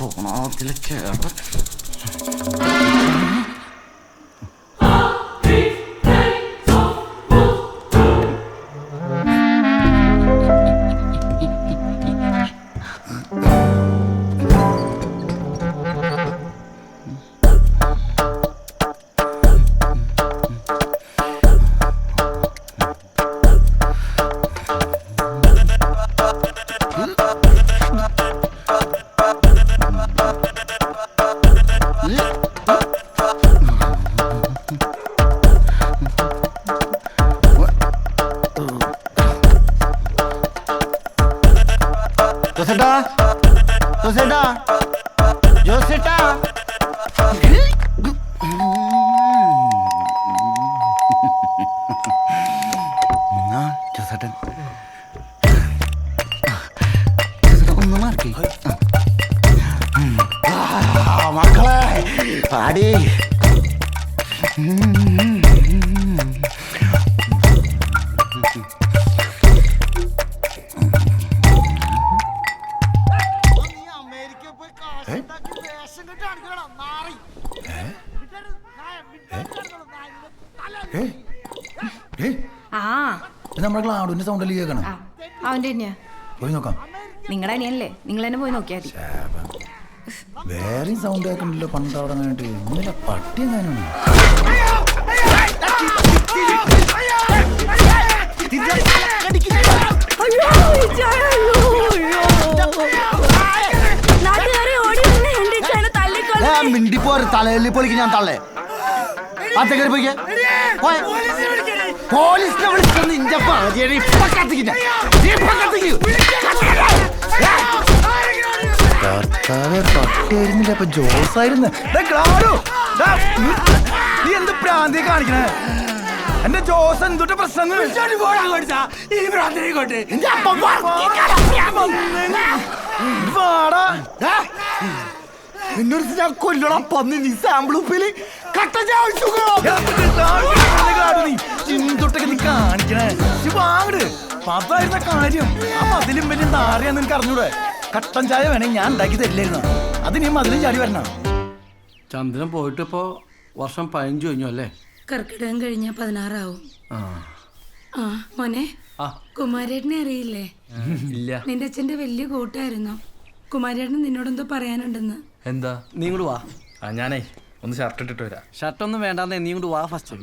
kona til å kjøpe. പാടി. കേൾക്കണം ആ, അവന്റെ തന്നെയാ. പോയി നോക്കാം. നിങ്ങളുടെ അനിയനല്ലേ? നിങ്ങൾ തന്നെ പോയി നോക്കിയാൽ മതി. വേറെയും സൗണ്ട് കേൾക്കണ്ടല്ലോ പണ്ട് അവിടെ കഴിഞ്ഞിട്ട് ഇന്നലെ പട്ടി എങ്ങനെയാണ് മിണ്ടിപ്പോര് തലയിൽ പൊളിക്ക് ഞാൻ തള്ളേ. അത്തേക്കറി പോയിക്കേ പോയെ. പോലീസിനെ വിളിച്ചു നിന്റെ പാതിയാണ് ഇപ്പൊ കത്തിക്കില്ല. ഇപ്പൊ കത്തിക്കൂ. കർത്താവെ അപ്പൊ ജോസ് ആയിരുന്നു. നീ എന്ത് കാണിക്കണേ? എന്റെ ജോസ് എന്തുട്ട് പ്രശ്നം വാടാ. എന്നൊരു ഞാൻ കൊല്ലണം. പന്നി നീ സാമ്പിൾ ഉപ്പിൽ കട്ട നീ കാണിക്കണേ? വാങ്ങട് പതായിരുന്ന കാര്യം. ആ മതിലും വലിയ താറിയാന്ന് നിനക്ക് അറിഞ്ഞൂടെ? കട്ടൻ ചായ വേണേ ഞാൻ ഉണ്ടാക്കി തരില്ലായിരുന്നു. അത് നീ മതിലും ചാടി വരണം. ചന്ദ്രൻ പോയിട്ടിപ്പോ വർഷം പതിനഞ്ചു കഴിഞ്ഞു അല്ലേ? കർക്കിടകം കഴിഞ്ഞ പതിനാറാവും. ആ. ആ മോനെ ആ. കുമാരേട്ടനെ അറിയില്ലേ? ഇല്ല. നിന്റെ അച്ഛന്റെ വലിയ കൂട്ടായിരുന്നു. നിന്നോട് എന്തോ പറയാനുണ്ടെന്ന്. എന്താ? നീ ഇങ്ങോട്ട് വാ. ആ ഞാനേ ഒന്ന് ഷർട്ട് ഇട്ടിട്ട് വരാം. ഷർട്ടൊന്നും വേണ്ടാന്നേ നീ ഇങ്ങോട്ട് വാ ഫസ്റ്റ്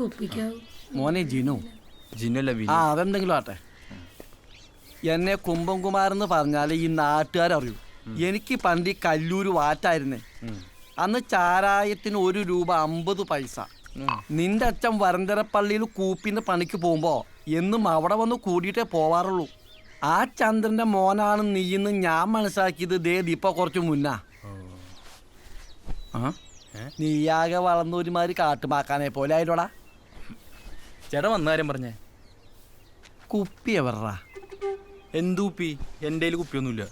കുപ്പിക്കാവും. മോനെ ജിനു. ജിനു അല്ല ആ അതെന്തെങ്കിലും ആട്ടെ. എന്നെ കുംഭം എന്ന് പറഞ്ഞാൽ ഈ നാട്ടുകാരറിയൂ. എനിക്ക് പണ്ട് ഈ കല്ലൂര് വാറ്റായിരുന്നേ. അന്ന് ചാരായത്തിന് ഒരു രൂപ അമ്പത് പൈസ. നിന്റെ അച്ഛൻ വരന്തരപ്പള്ളിയിൽ കൂപ്പിന്റെ പണിക്ക് പോകുമ്പോ എന്നും അവിടെ വന്ന് കൂടിയിട്ടേ പോവാറുള്ളൂ. ആ ചന്ദ്രന്റെ മോനാണ് നീയെന്ന് ഞാൻ മനസ്സിലാക്കിയത് ദേ ഇപ്പൊ കുറച്ച് മുന്നാ. നീയാകെ വളർന്ന ഒരുമാതിരി കാട്ടുമാക്കാനെ പോലെ ആയില്ലോടാ. ചേട്ടാ വന്ന കാര്യം പറഞ്ഞേ. കുപ്പി എവറാ എന്ത് കുപ്പി എന്റെ കയ്യിൽ കുപ്പിയൊന്നുമില്ല.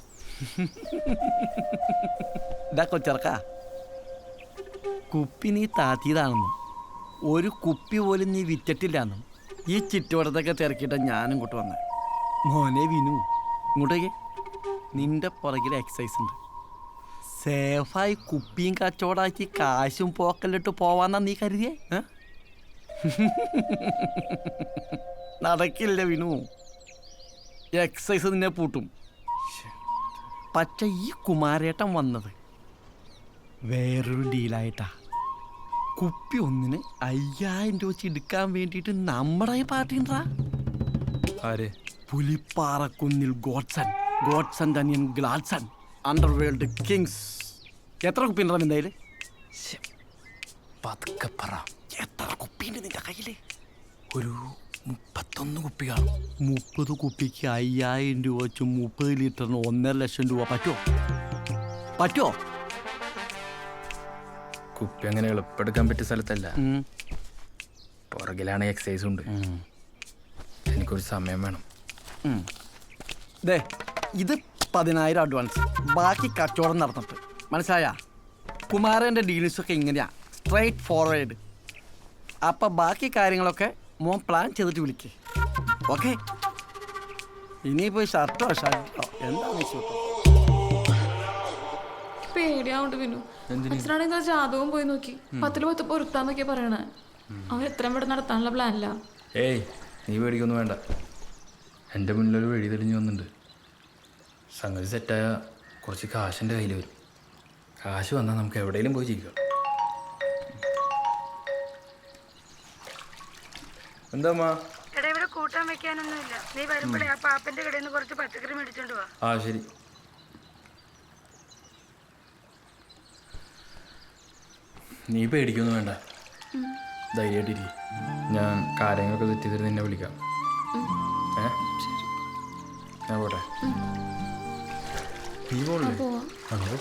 ഇതാ കൊച്ചിറക്ക കുപ്പി നീ താത്തിയതാണെന്നും ഒരു കുപ്പി പോലും നീ വിറ്റിട്ടില്ലാന്നും ഈ ചുറ്റുവടത്തൊക്കെ തിരക്കിയിട്ട് ഞാനും ഇങ്ങോട്ട് വന്നെ. മോനെ വിനു ഇങ്ങോട്ടേക്ക് നിന്റെ പുറകിൽ എക്സസൈസ് ഉണ്ട്. സേഫായി കുപ്പിയും കച്ചവടാക്കി കാശും പോക്കലിട്ട് പോവാന്നാ നീ കരുതിയേ നടക്കില്ല വിനു. എക്സസൈസ് നിന്നെ പൂട്ടും. പക്ഷെ ഈ കുമാരേട്ടൻ വന്നത്. വേറൊരു ഡീലായിട്ടാ. കുപ്പി ഒന്നിന് അയ്യായിരം രൂപ വെച്ച് എടുക്കാൻ വേണ്ടിയിട്ട് നമ്മുടെ ഈ പാർട്ടി ഉണ്ടാ. ആര്? പുലിപ്പാറക്കുന്നിൽ ഗോഡ്സൺ. ഗോഡ്സൺ തനിയൻ ഗ്ലാഡ്സൺ. Underworld kings. എത്ര കുപ്പി ഉണ്ടാവും കയ്യിൽ പതുക്കെ പറ. എത്ര കുപ്പിയുണ്ട് നിന്റെ കയ്യിൽ? ഒരു മുപ്പത്തൊന്ന് കുപ്പി കാണും മുപ്പത് കുപ്പിക്ക് അയ്യായിരം രൂപ വെച്ച് മുപ്പത് ലിറ്ററിന് ഒന്നര ലക്ഷം രൂപ പറ്റുമോ പറ്റുമോ കുപ്പി അങ്ങനെ എളുപ്പെടുക്കാൻ പറ്റിയ സ്ഥലത്തല്ല. പുറകിലാണ് എക്സസൈസ് ഉണ്ട്. എനിക്കൊരു സമയം വേണം. ദേ ഇത് പതിനായിരം അഡ്വാൻസ് ബാക്കി കച്ചവടം നടന്നിട്ട്. മനസ്സിലായ? കുമാരന്റെ ഡീലിങ്സൊക്കെ ഇങ്ങനെയാണ് സ്ട്രൈറ്റ് ഫോർവേഡ് അപ്പം ബാക്കി കാര്യങ്ങളൊക്കെ മോൻ പ്ലാൻ ചെയ്തിട്ട് വിളിക്ക്. ഓക്കെ ഇനിയിപ്പോ ഷർട്ടോ ഷർട്ടോ എന്താ വെച്ചോട്ടോ പേടിയാവുണ്ട് വിനു. അച്ഛനാണെങ്കിൽ ജാതകവും പോയി നോക്കി. പത്തിൽ പത്ത് പൊരുത്താന്നൊക്കെ പറയണേ. അവൻ എത്രയും പെട്ടെന്ന് നടത്താനുള്ള പ്ലാനില്ല ഏയ് നീ പേടിക്കൊന്നും വേണ്ട. എന്റെ മുന്നിലൊരു വഴി തെളിഞ്ഞു വന്നിട്ടുണ്ട് സംഗതി സെറ്റായ കുറച്ച് കാശിന്റെ കയ്യിൽ വരും. കാശ് വന്നാൽ നമുക്ക് എവിടെയെങ്കിലും പോയി ജീവിക്കാം. എന്താ ഇവിടെ കൂട്ടാൻ വെക്കാനൊന്നുമില്ല. നീ വരുമ്പോഴേ ആ പാപ്പന്റെ കടയിൽ നിന്ന് കുറച്ച് പച്ചക്കറി മേടിച്ചോണ്ട് വാ. ആ ശരി. നീ പേടിക്കൊന്നും വേണ്ട. ധൈര്യമായിട്ടിരി ഞാൻ കാര്യങ്ങളൊക്കെ സെറ്റ് ചെയ്തിട്ട് നിന്നെ വിളിക്കാം. ഏ? ഞാൻ പോട്ടെ. നീ പോകണ്ടേ അങ്ങനെ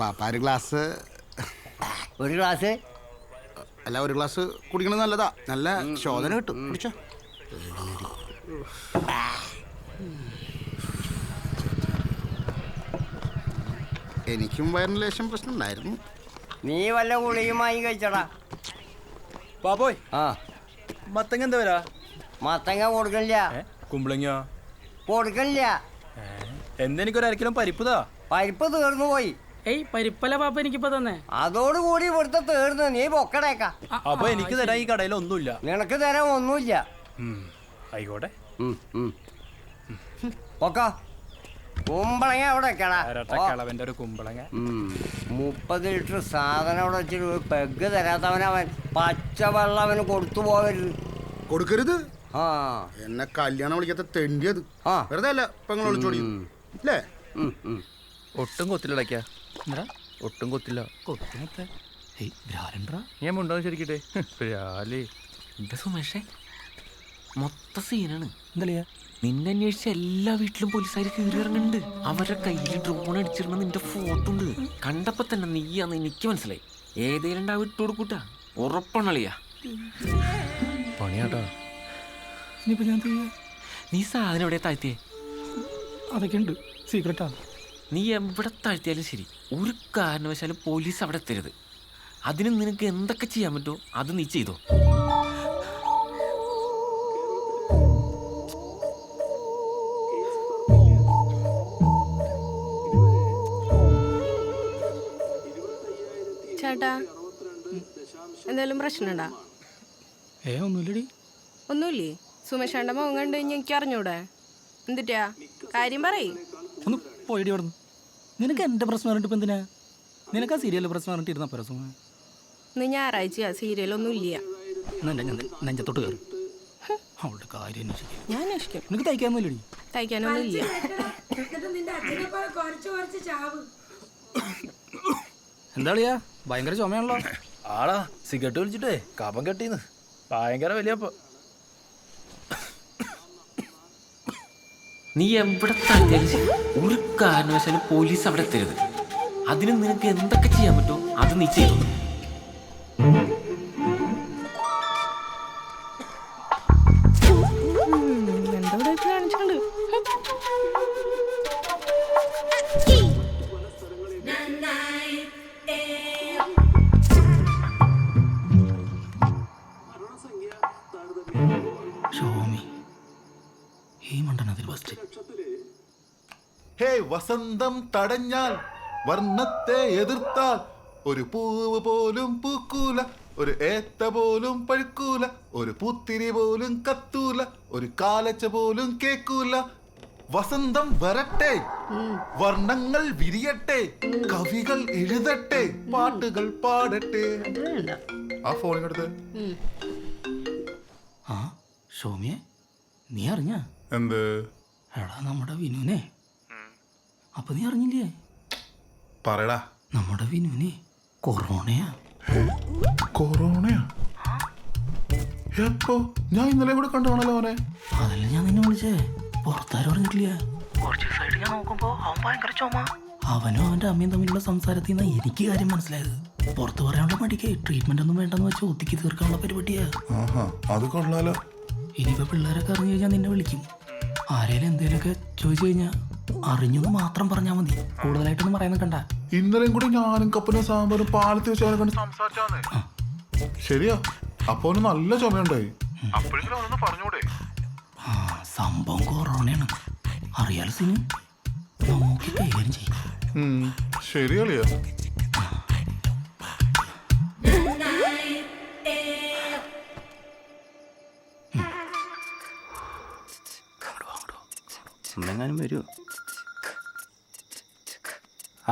പോ ഒരു ഗ്ലാസ്. ഒരു ഗ്ലാസ്? അല്ല ഒരു ഗ്ലാസ് കുടിക്കണത് നല്ലതാ. നല്ല ശോധന കിട്ടും. കുടിച്ചോ. എനിക്കും വയറിന് ലേശം പ്രശ്നം ഉണ്ടായിരുന്നു നീ വല്ല ഗുളിയുമായി കഴിച്ചടാ. പാപ്പോയ് ആ. മത്തങ്ങ എന്താ വരാ? മത്തങ്ങ കൊടുക്കണില്ല. കുമ്പളങ്ങ കൊടുക്കണില്ല. എന്തെനിക്കൊരു അരക്കിലും പരിപ്പുതാ? പരിപ്പ് തീർന്നു പോയി. ഏയ് പരിപ്പല പാപ്പ എനിക്കിപ്പോ തന്നെ. അതോടുകൂടി ഇവിടുത്തെ തേർന്ന് നീ പൊക്കടേക്ക. അപ്പൊ എനിക്ക് തരാൻ ഈ കടയിൽ ഒന്നുമില്ല. നിനക്ക് തരാൻ ഒന്നുമില്ല. ആയിക്കോട്ടെ. പൊക്ക. കുമ്പളങ്ങ അവിടെ വെക്കടാ. കിളവന്റെ ഒരു കുമ്പളങ്ങ. മുപ്പത് ലിറ്റർ സാധനം അവിടെ വെച്ചിട്ട് ഒരു പെഗ് തരാത്തവനവൻ പച്ചവെള്ളം അവന് കൊടുത്തു പോകരുത് കൊടുക്കരുത്? ആ. എന്നെ കല്യാണം വിളിക്കാത്ത തെണ്ടിയത്. ആ. വെറുതെ അല്ല വിളിച്ചോടി. അല്ലേ ഉം, ഉം. ഒട്ടും കൊത്തില്ല. ഞാൻ ഉണ്ടാവും ശരിക്കട്ടെ. രാലേ എന്റെ സുമേഷേ? മൊത്ത സീനാണ്. നിന്നെ അന്വേഷിച്ച എല്ലാ വീട്ടിലും പോലീസുകാർ കയറി ഇറങ്ങുന്നുണ്ട് അവരുടെ കയ്യിൽ ഡ്രോൺ അടിച്ചിരുന്ന നിന്റെ ഫോട്ടോ ഉണ്ട്. കണ്ടപ്പോ തന്നെ നീയാന്ന് എനിക്ക് മനസ്സിലായി. ഏതേലും ഉണ്ടാവും ഇട്ട് കൊടുക്കൂട്ടാ. ഉറപ്പാണളിയാ പണിയാട്ടാ. നീ സാധനം എവിടെ താഴ്ത്തിയേ? അതൊക്കെ ഉണ്ട്. സീക്രട്ടാ നീ എവിടെ താഴ്ത്തിയാലും ശരി. ഒരു കാരണവശാലും പോലീസ് അവിടെ എത്തരുത്. അതിന് നിനക്ക് എന്തൊക്കെ ചെയ്യാൻ പറ്റുമോ അത് നീ ചെയ്തോ. ചേട്ടാ എന്തെങ്കിലും പ്രശ്നമുണ്ടാ? ഏ ഒന്നുമില്ലടി. ഒന്നുമില്ലേ? സുമേഷ് മുഖം കണ്ടു കഴിഞ്ഞാൽ എനിക്ക് അറിഞ്ഞൂടെ എന്തിട്ടാ? കാര്യം പറയ്. പോയിടി അവിടെ നിനക്ക് എന്റെ പ്രശ്നം പറഞ്ഞിട്ട് ഇപ്പൊ എന്തിനാ? നിനക്ക് ആ സീരിയലിലെ പ്രശ്നം പറഞ്ഞിട്ട് ഇരുന്ന പ്രശ്നം ഇന്ന് ഞായറാഴ്ചയാ സീരിയലൊന്നും ഇല്ല. ഞാൻ നെഞ്ചത്തോട്ട് കയറി. അവളുടെ കാര്യം അന്വേഷിക്കും. ഞാൻ അന്വേഷിക്കും. നിനക്ക് തയ്ക്കാന്നൊല്ലടി തയ്ക്കാനൊന്നും ഇല്ല. എന്താളിയാ? ഭയങ്കര ചുമയാണല്ലോ. ആളാ സിഗരറ്റ് വലിച്ചിട്ടേ കപം കെട്ടിന്ന്. ഭയങ്കര വലിയപ്പോ. നീ എവിടെ ഒരു കാരണവശാലും പോലീസ് അവിടെ എത്തരുത് അതിന് നിനക്ക് എന്തൊക്കെ ചെയ്യാൻ പറ്റുമോ അത് നീ ചെയ്തു? വസന്തം തടഞ്ഞാൽ വർണത്തെ എതിർത്താൽ ഒരു പൂവ് പോലും പൂക്കൂല ഒരു ഏത്ത പോലും പഴുക്കൂല ഒരു പൂത്തിരി പോലും കത്തൂല ഒരു കാലച്ച പോലും കേക്കൂല. വസന്തം വരട്ടെ വർണങ്ങൾ വിരിയട്ടെ കവികൾ എഴുതട്ടെ പാട്ടുകൾ പാടട്ടെ. ആ ഫോൺ ഫോണിനടുത്ത് ആ ഷോമിയെ നീ അറിഞ്ഞ? എന്ത്? എടാ നമ്മുടെ വിനുവിനെ. അപ്പൊ നീ അറിഞ്ഞില്ലേ? പറയടാ. നമ്മുടെ വിനുവിനെ കൊറോണയാ. കൊറോണയാ? എപ്പോ? ഞാൻ ഇന്നലെ ഇവിടെ കണ്ടാണല്ലോ അവനെ. അതല്ല ഞാൻ നിന്നെ വിളിച്ചേ? പുറത്താരും അറിഞ്ഞിട്ടില്ല. കുറച്ച് ദിവസമായിട്ട് ഞാൻ നോക്കുമ്പോ അവൻ ഭയങ്കര ചുമ. അവനും അവന്റെ അമ്മയും തമ്മിലുള്ള സംസാരത്തിൽ നിന്ന് എനിക്ക് കാര്യം മനസ്സിലായത്. പുറത്ത് പറയാനുള്ള മടിക്ക് ട്രീറ്റ്മെന്റ് ഒന്നും വേണ്ടെന്ന് വെച്ച് ഒത്തിക്ക് തീർക്കാനുള്ള പരിപാടിയാ. ആഹാ അത് കൊള്ളാലോ. ഇനിയിപ്പോ പിള്ളേരൊക്കെ അറിഞ്ഞു കഴിഞ്ഞാൽ നിന്നെ വിളിക്കും. ആരേലും എന്തേലൊക്കെ ചോദിച്ചു കഴിഞ്ഞാൽ അറിഞ്ഞെന്ന് മാത്രം പറഞ്ഞാൽ മതി. കൂടുതലായിട്ടൊന്നും പറയാൻ നിൽക്കണ്ട ഇന്നലെയും കൂടി ഞാനും കപ്പനും സാമ്പാറും പാലത്തി വെച്ച് അവനെ കണ്ട് സംസാരിച്ചാന്ന്. ശരിയാ. അപ്പൊ അവന് നല്ല ചുമയുണ്ടായി. ആ സംഭവം കൊറോണയാണ്. അറിയാലോ സിനിമ ശരിയാളിയാ കൈകാര്യം ചെയ്യും. ഉം, ശരിയളിയാ അമ്മെങ്ങാനും വരുമോ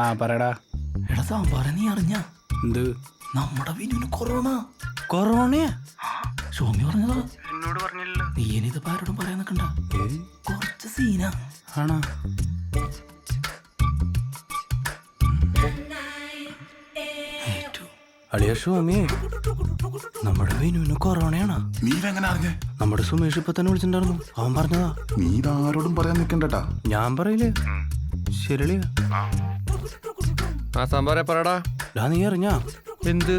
ആ പറയടാ. എടാ സാമ്പാറ നീ അറിഞ്ഞ? എന്ത്? നമ്മുടെ വിനുവിന് കൊറോണ. കൊറോണയാ ഷോമി പറഞ്ഞതാ. നീ ഇനിതിപ്പോ ആരോടും പറയാൻ നിൽക്കണ്ട കുറച്ച് സീനാ. ആണോ? അളിയ ഷോമിയെ നമ്മുടെ വിനുവിന് കൊറോണയാണ്. നീ ഇതെങ്ങനെ അറിഞ്ഞേ? നമ്മുടെ സുമേഷ് ഇപ്പൊ തന്നെ വിളിച്ചിട്ടുണ്ടായിരുന്നു. അവൻ പറഞ്ഞതാ. നീ ഇതാരോടും പറയാൻ നിൽക്കണ്ടട്ടാ ഞാൻ പറയില്ലേ? ശരിളിയ ആ സംഭവം പറയടാ ഡാ നീ അറിഞ്ഞാ? എന്ത്?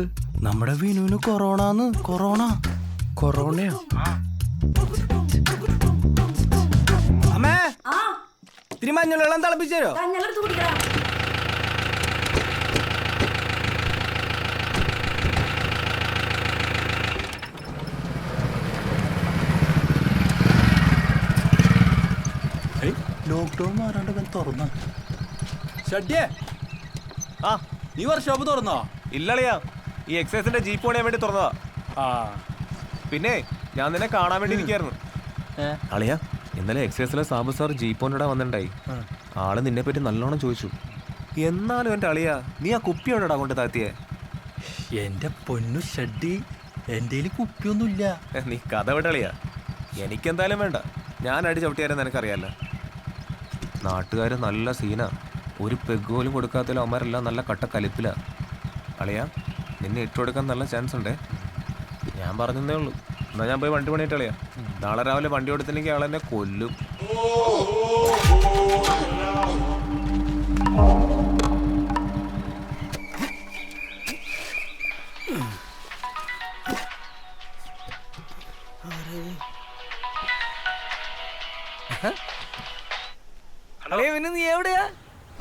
നമ്മുടെ വിനുവിന് കൊറോണന്ന് കൊറോണ. കൊറോണയാ? അമ്മേ ഇത്തിരി മഞ്ഞളും തിളപ്പിച്ചോ ലോക്ക്ഡൌൺ മാറാണ്ട് ഇവൻ തുറന്ന. ഷഡ്യേ ആ നീ ഷോപ്പ് തുറന്നോ? ഇല്ലളിയാ ഈ എക്സൈസിന്റെ ജീപ്പ് പണിയാൻ വേണ്ടി തുറന്നതാ. ആ. പിന്നെ ഞാൻ നിന്നെ കാണാൻ വേണ്ടി ഇരിക്കായിരുന്നു. അളിയാ ഇന്നലെ എക്സൈസിലെ സാബു സാർ ജീപ്പ് കൊണ്ടിടാ വന്നിട്ടുണ്ടായി. ആൾ നിന്നെ പറ്റി നല്ലോണം ചോദിച്ചു. എന്നാലും എന്റെ അളിയ നീ ആ കുപ്പി എവിടെടാ കൊണ്ട് താത്തിയെ? എന്റെ പൊന്നു ഷഡ്ഡി എന്റെ കുപ്പിയൊന്നുമില്ല. നീ കഥ വിടളിയാ. എനിക്കെന്തായാലും വേണ്ട. ഞാൻ അടി ചവിട്ടിയാലും നിനക്കറിയാലോ. നാട്ടുകാർ നല്ല സീനാ. ഒരു പെഗ്ഗോലും കൊടുക്കാത്തതിലും അവന്മാരെല്ലാം നല്ല കട്ട കലിപ്പിലാ. അളിയാ നിന്നെ ഇട്ടുകൊടുക്കാൻ നല്ല ചാൻസ് ഉണ്ടേ. ഞാൻ പറഞ്ഞതേ ഉള്ളൂ. എന്നാ ഞാൻ പോയി വണ്ടി പണിയിട്ട് അളിയാ നാളെ രാവിലെ വണ്ടി കൊടുത്തില്ലെങ്കിൽ ആളെന്നെ കൊല്ലും.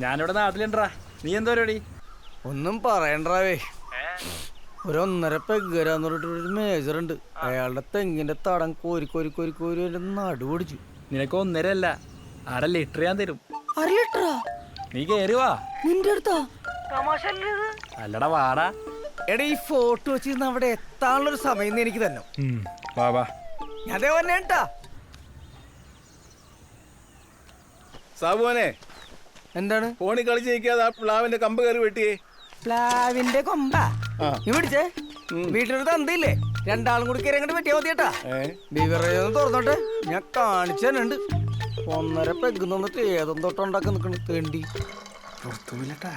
ഞാനിവിടെ നാട്ടിലുണ്ടാ. നീ എന്താ പരിപാടി? ഒന്നും പറയണ്ടാവേ. ഒരു ഒന്നര പെഗ്ഗരാന്ന് പറഞ്ഞിട്ട് ഒരു മേജർ ഉണ്ട് അയാളുടെ തെങ്ങിന്റെ തടം കോരി കോരി കോരി കോരി എന്റെ നടു പിടിച്ചു. നിനക്ക് ഒന്നര അല്ല അര ലിറ്റർ ഞാൻ തരും. അര ലിറ്ററാ? നീ കേറി വാ. നിന്റെ അടുത്താ? അല്ലടാ വാടാ. എടാ ഈ ഫോട്ടോ വെച്ചിരുന്ന അവിടെ എത്താനുള്ളൊരു സമയം നീ എനിക്ക് തന്നെ വാ വാ. ഞാൻ അതേ പറഞ്ഞ കേട്ടാ സാബുവനെ എന്താണ്? ഫോണിൽ കളിച്ച് നിൽക്കാതെ ആ പ്ലാവിന്റെ കമ്പ് കയറി വെട്ടിയേ. പ്ലാവിന്റെ കൊമ്പാ. ഇവിടിച്ചേ പിടിച്ചേ. വീട്ടിലൊരു തന്തില്ലേ രണ്ടാളും കൂടി കയറി അങ്ങോട്ട് പറ്റിയാ മതിയേട്ടാ. ഒന്ന് തുറന്നോട്ടെ. ഞാൻ കാണിച്ചു തന്നെ ഉണ്ട് ഒന്നര പെഗ് നിന്നിട്ട് ഏതും തൊട്ടുണ്ടാക്കി നിൽക്കണ തേണ്ടി. പുറത്തുമില്ലട്ടാ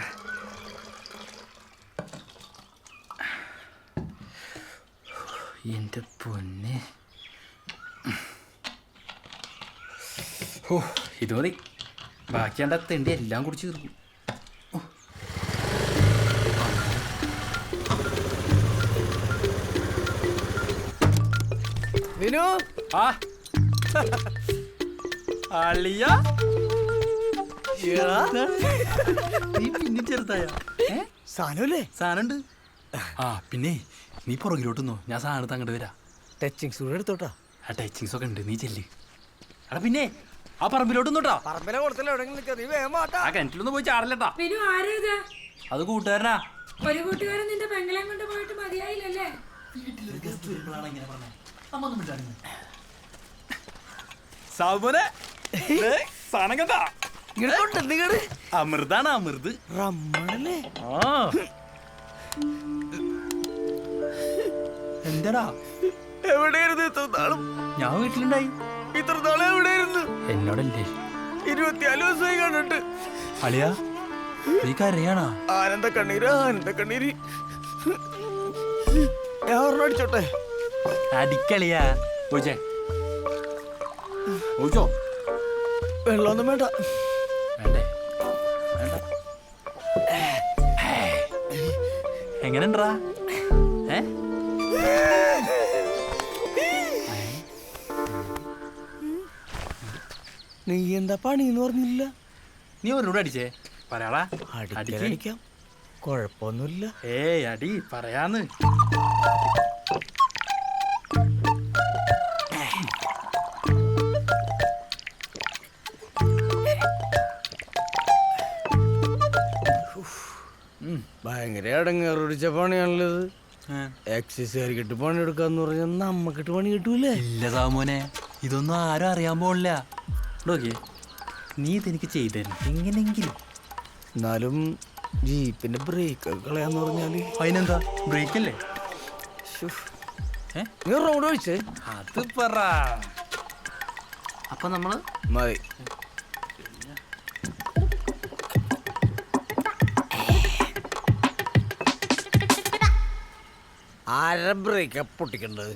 എന്റെ പൊന്നെ. ഓ ഇത് മതി. ബാക്കി എന്റെ തെണ്ടി എല്ലാം കുടിച്ച് തീർക്കും. വിനു? ആ. അളിയ? നീ പിന്നെ ചെറുതായ. സാധനല്ലേ സാധനമുണ്ട് ആ പിന്നെ നീ ഞാൻ സാധനത്ത് അങ്ങോട്ട് വരാം. ടച്ചിങ് സ്കൂൾ എടുത്തോട്ടാ. ആ ടച്ചിങ്സ് ഒക്കെ ഉണ്ട്. നീ ചെല്ല്. എടാ പിന്നെ ആ പറമ്പിലോട്ടൊന്നോട്ടാ പറമ്പിലെ കൊടുത്തല്ലോ എവിടെയെങ്കിലും നിൽക്കാം നീ വേഗം വാട്ടാ ആ കിണറ്റിലൊന്നും പോയി ചാടല്ലട്ടാ. പിന്നെ ആരേതാ അത് കൂട്ടുകാരനാ. ഒരു കൂട്ടുകാരൻ നിന്റെ പെങ്ങളെ കൊണ്ട് പോയിട്ട് മതിയായില്ലല്ലേ? സാബുനെ സാധനം കണ്ടാ? ഇങ്ങോട്ട് നിങ്ങട് അമൃതാണ് അമൃത്. റമ്മണല്ലേ? ആ. എന്താടാ? എവിടെയായിരുന്നു ഇത്ര നാളും ഞാൻ വീട്ടിലുണ്ടായി. ഇത്ര നാളും എന്നോടല്ലേ? ഇരുപത്തിനാല് ദിവസമായി കണ്ടിട്ട്. അളിയാ നീ കരയാണാ? ആനന്ദ കണ്ണീര് ആനന്ദ കണ്ണീര്. ഞാൻ ഒരെണ്ണം അടിച്ചോട്ടെ? അടിക്കളിയാ ഓച്ചേ ഓച്ചോ വെള്ളമൊന്നും വേണ്ട. വേണ്ടേ? വേണ്ട. എങ്ങനെണ്ടാ ഏ നീ എന്താ പണിന്ന് പറഞ്ഞില്ല? നീ ഒന്നൂടെ അടിച്ചേ? പറയാടാ അടിക്ക്. കുഴപ്പമൊന്നുമില്ല. ഏയ് അടി പറയാന്ന്. ഭയങ്കര അടങ്ങേറിച്ച പണിയാണല്ലത് എക്സസൈസുകാർക്കിട്ട് പണി എടുക്കാന്ന് പറഞ്ഞാൽ നമ്മക്കിട്ട് പണി കിട്ടൂലേ? ഇല്ല സാമോനെ ഇതൊന്നും ആരും അറിയാൻ പോണില്ല. നോക്കിയേ. നീ ഇതെനിക്ക് ചെയ്തരും എങ്ങനെങ്കിലും. എന്നാലും ജീപ്പിന്റെ ബ്രേക്ക് കളയാന്ന് പറഞ്ഞാൽ. അതിനെന്താ? ബ്രേക്ക് അല്ലേ നീ റോഡ് ഒഴിച്ചേ. അത് പറ. അപ്പൊ നമ്മൾ മതി. ആര ബ്രേക്കാ പൊട്ടിക്കേണ്ടത്?